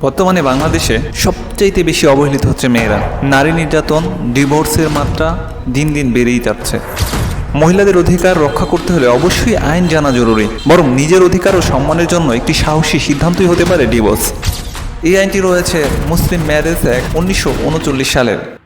বর্তমানে বাংলাদেশে সবচাইতে বেশি অবহেলিত হচ্ছে মেয়েরা। নারী নির্যাতন, ডিভোর্সের মাত্রা দিন দিন বেড়েই যাচ্ছে। মহিলাদের অধিকার রক্ষা করতে হলে অবশ্যই আইন জানা জরুরি। বরং নিজের অধিকার ও সম্মানের জন্য একটি সাহসী সিদ্ধান্তই হতে পারে ডিভোর্স। এই আইনটি রয়েছে মুসলিম ম্যারেজ অ্যাক্ট উনিশশো উনচল্লিশ সালের।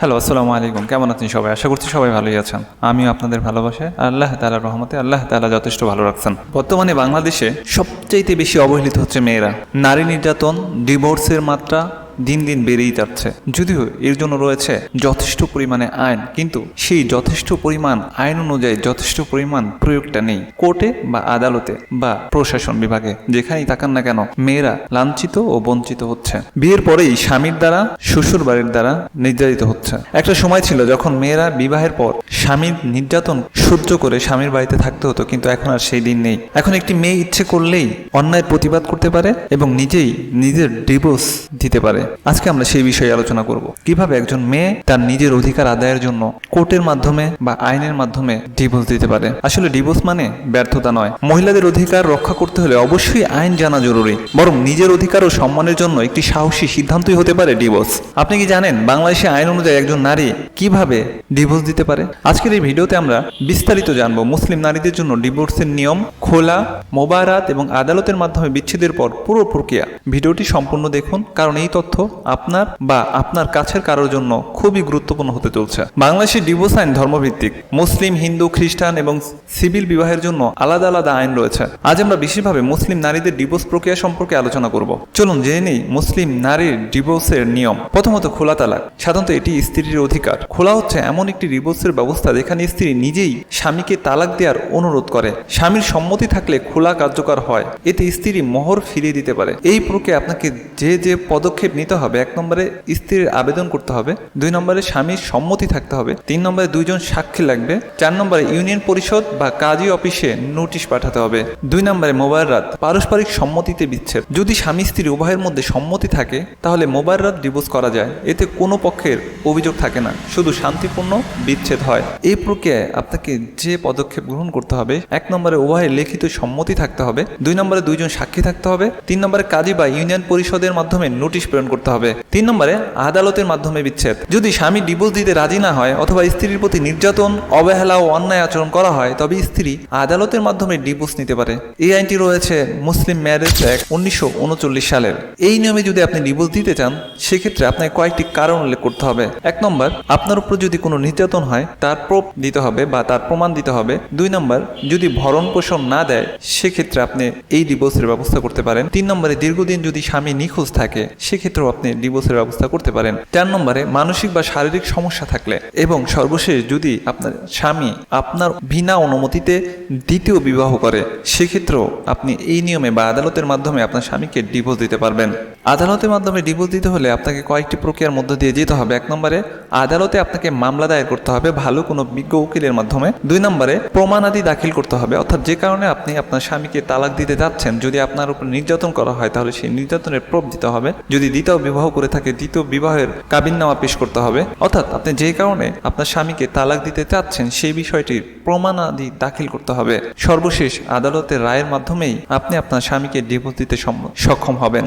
হ্যালো আসসালামু আলাইকুম। কেমন আছেন সবাই? আশা করছি সবাই ভালোই আছেন। আমিও আপনাদের ভালোবাসে। আল্লাহ তালার রহমতে আল্লাহ তালা যথেষ্ট ভালো রাখছেন। বর্তমানে বাংলাদেশে সবচাইতে বেশি অবহেলিত হচ্ছে মেয়েরা। নারী নির্যাতন ডিভোর্সের মাত্রা দিন দিন বেড়েই যাচ্ছে। যদিও এর জন্য রয়েছে যথেষ্ট পরিমাণে আইন, কিন্তু সেই যথেষ্ট পরিমাণ আইন অনুযায়ী যথেষ্ট পরিমাণ প্রয়োগটা নেই। কোর্টে বা আদালতে বা প্রশাসন বিভাগে, যেখানেই তাকান না কেন মেয়েরা লাঞ্ছিত ও বঞ্চিত হচ্ছে। বিয়ের পরেই স্বামীর দ্বারা শ্বশুর বাড়ির দ্বারা নির্যাতিত হচ্ছে। একটা সময় ছিল যখন মেয়েরা বিবাহের পর স্বামীর নির্যাতন সহ্য করে স্বামীর বাড়িতে থাকতে হতো, কিন্তু এখন আর সেই দিন নেই। এখন একটি মেয়ে ইচ্ছে করলেই অন্যায়ের প্রতিবাদ করতে পারে এবং নিজেই নিজের ডিভোর্স দিতে পারে। আজকে আমরা সেই বিষয়ে আলোচনা করব। কীভাবে একজন মেয়ে তার নিজের অধিকার আদায়ের জন্য কোর্টের মাধ্যমে বা আইনের মাধ্যমে ডিভোর্স দিতে পারে? আসলে ডিভোর্স মানে ব্যর্থতা নয়। মহিলাদের অধিকার রক্ষা করতে হলে অবশ্যই আইন জানা জরুরি। বরং নিজের অধিকার ও সম্মানের জন্য একটি সাহসী সিদ্ধান্তই হতে পারে ডিভোর্স আপনি কি জানেন বাংলাদেশে আইন অনুযায়ী একজন নারী কীভাবে ডিভোর্স দিতে পারে? আজকের এই ভিডিওতে আমরা বিস্তারিত জানব। মুসলিম নারীদের জন্য ডিভোর্সের নিয়ম খোলা মোবারাত এবং আদালতের মাধ্যমে বিচ্ছেদের পর পুরো প্রক্রিয়া। ভিডিওটি সম্পূর্ণ দেখুন, কারণ এই তথ্য আপনার বা আপনার কাছের কারোর জন্য খুবই গুরুত্বপূর্ণ হতে চলছে। বাংলাদেশের ডিভোর্স আইন ধর্মভিত্তিক, মুসলিম, হিন্দু, খ্রিস্টান এবং সিভিল বিবাহের জন্য আলাদা আলাদা আইন রয়েছে। আজ আমরা বিশেষভাবে মুসলিম নারীদের ডিভোর্স প্রক্রিয়া সম্পর্কে আলোচনা করব। চলুন জেনে নেই মুসলিম নারীর ডিভোর্সের নিয়ম। প্রথমত খোলা তালাক, সাধারণত এটি স্ত্রীর অধিকার। খোলা হচ্ছে এমন একটি ডিভোর্সের ব্যবস্থা যেখানে স্ত্রী নিজেই স্বামীকে তালাক দেওয়ার অনুরোধ করে। স্বামীর সম্মতি থাকলে খোলা কার্যকর হয়। এতে স্ত্রী মোহর ফিরিয়ে দিতে পারে। এই প্রক্রিয়া আপনাকে যে যে পদক্ষেপ নিতে হবে, এক নম্বরে স্ত্রীর আবেদন করতে হবে, দুই নম্বরে স্বামীর সম্মতি থাকতে হবে, তিন নম্বরে দুইজন সাক্ষী লাগবে, চার নম্বরে ইউনিয়ন পরিষদ বা কাজী অফিসে নোটিশ পাঠাতে হবে, দুই নম্বরে মোবাইল রাত, পারস্পরিক সম্মতিতে বিচ্ছেদ। যদি স্বামী স্ত্রী উভয়ের মধ্যে সম্মতি থাকে, তাহলে মোবাইল রাত ডিভোর্স করা যায়। এতে কোনো পক্ষের অভিযোগ থাকে না, শুধু শান্তিপূর্ণ বিচ্ছেদ হয়। এই প্রক্রিয়ায় আপনাকে যে পদক্ষেপ গ্রহণ করতে হবে, এক নম্বরে উভয়ের লিখিত সম্মতি থাকতে হবে, দুই নম্বরে দুইজন সাক্ষী থাকতে হবে, তিন নম্বরে কাজী বা ইউনিয়ন পরিষদের মাধ্যমে নোটিশ প্রেরণ করতে হবে, তিন নম্বরে আদালতের মাধ্যমে বিচ্ছেদ। যদি স্বামী ডিভোর্স দিতে রাজি না হয় অথবা স্ত্রীর প্রতি নির্যাতন, অবহেলা ও অন্যায় আচরণ করা হয়, তবে স্ত্রী আদালতের মাধ্যমে ডিভোর্স নিতে পারে। এই আইনটি রয়েছে মুসলিম ম্যারেজ অ্যাক্ট উনিশশো উনচল্লিশ সালের। এই নিয়মে যদি আপনি ডিভোর্স দিতে চান, সেক্ষেত্রে আপনাকে কয়েকটি কারণ উল্লেখ করতে হবে। এক নম্বর, আপনার উপর যদি কোনো নির্যাতন হয়, তার প্রোপ দিতে হবে বা তার প্রমাণ দিতে হবে। দুই নম্বর, যদি ভরণ পোষণ না দেয় সেক্ষেত্রে আপনি এই ডিভোর্সের ব্যবস্থা করতে পারেন। তিন নম্বরে, দীর্ঘদিন যদি স্বামী নিখোঁজ থাকে, সেক্ষেত্রেও আপনি ডিভোর্সের ব্যবস্থা করতে পারেন। চার নম্বরে, মানসিক বা শারীরিক সমস্যা থাকলে এবং সর্বশেষ যদি আপনার স্বামী আপনার বিনা অনুমতিতে দ্বিতীয় বিবাহ করে, সেক্ষেত্রেও আপনি এই নিয়মে বা আদালতের মাধ্যমে আপনার স্বামীকে ডিভোর্স দিতে পারবেন। আদালতের মাধ্যমে ডিভোর্স দিতে হলে আপনাকে কয়েকটি প্রক্রিয়ার মধ্য দিয়ে যেতে হবে। এক নম্বরে, আদালতে আপনাকে মামলা দায়ের করতে হবে ভালো কোনো বিজ্ঞ উকিলের মাধ্যমে। দুই নম্বরে, প্রমাণাদি দাখিল করতে হবে। অর্থাৎ যে কারণে আপনি আপনার স্বামীকে তালাক দিতে যাচ্ছেন, যদি আপনার উপর নির্যাতন করা হয়, তাহলে সেই নির্যাতনের প্রোপ দিতে হবে। যদি দ্বিতীয় বিবাহ করে থাকে, দ্বিতীয় বিবাহের কাবিননামা পেশ করতে হবে। অর্থাৎ আপনি যে কারণে আপনার স্বামীকে তালাক দিতে চাচ্ছেন, সেই বিষয়টির প্রমাণাদি দাখিল করতে হবে। সর্বশেষ, আদালতের রায়ের মাধ্যমেই আপনি আপনার স্বামীকে ডিভোর্স দিতে সক্ষম হবেন।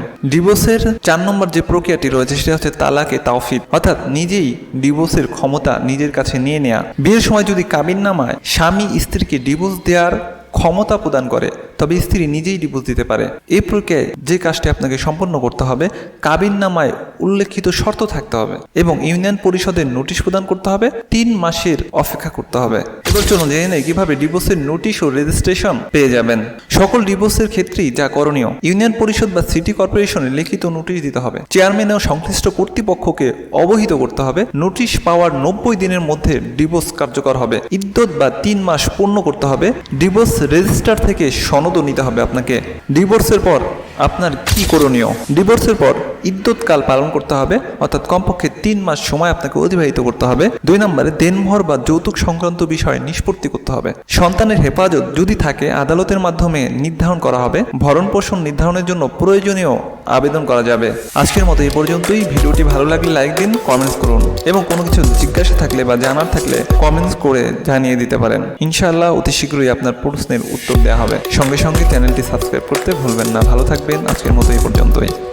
ডিভোর্সের চার নম্বর যে প্রক্রিয়াটি রয়েছে সেটা হচ্ছে তালাকে তাওফিদ অর্থাৎ নিজেই ডিভোর্সের ক্ষমতা নিজের কাছে নিয়ে নেওয়া বিয়ের সময় যদি কাবিন নামায় স্বামী স্ত্রীকে ডিভোর্স দেওয়ার ক্ষমতা প্রদান করে, তবে স্ত্রী নিজেই ডিভোর্স দিতে পারে। এই প্রক্রিয়ায় যে কাজটি আপনাকে সম্পন্ন করতে হবে, কাবিননামায় উল্লেখিত শর্ত থাকতে হবে এবং ইউনিয়ন পরিষদের নোটিশ প্রদান করতে হবে, তিন মাসের অপেক্ষা করতে হবে। এবার চলুন জেনে নেই কীভাবে ডিভোর্সের নোটিশ ও রেজিস্ট্রেশন পেয়ে যাবেন। সকল ডিভোর্সের ক্ষেত্রেই যা করণীয়, ইউনিয়ন পরিষদ বা সিটি কর্পোরেশনে লিখিত নোটিশ দিতে হবে। চেয়ারম্যান ও সংশ্লিষ্ট কর্তৃপক্ষকে অবহিত করতে হবে। নোটিশ পাওয়ার নব্বই দিনের মধ্যে ডিভোর্স কার্যকর হবে। ইদ্যত বা তিন মাস পূর্ণ করতে হবে। ডিভোর্স রেজিস্টার থেকে সনদও নিতে হবে আপনাকে। ডিভোর্সের পর আপনার কি করণীয়? ডিভোর্সের পর ইদ্যৎকাল পালন করতে হবে, অর্থাৎ কমপক্ষে তিন মাস সময় আপনাকে অতিবাহিত করতে হবে। দুই নম্বরে দেনমোহর বা যৌতুক সংক্রান্ত বিষয়ে নিষ্পত্তি করতে হবে। সন্তানের হেফাজত যদি থাকে, আদালতের মাধ্যমে নির্ধারণ করা হবে। ভরণ পোষণ নির্ধারণের জন্য প্রয়োজনীয় আবেদন করা যাবে। আজকের মতো এই পর্যন্তই। ভিডিওটি ভালো লাগলে লাইক দিন, কমেন্টস করুন। এবং কোনো কিছু জিজ্ঞাসা থাকলে বা জানার থাকলে কমেন্টস করে জানিয়ে দিতে পারেন। ইনশাআল্লাহ অতি শীঘ্রই আপনার প্রশ্নের উত্তর দেওয়া হবে। সঙ্গে সঙ্গে চ্যানেলটি সাবস্ক্রাইব করতে ভুলবেন না। ভালো থাকবেন। আজকের মতো এই পর্যন্তই।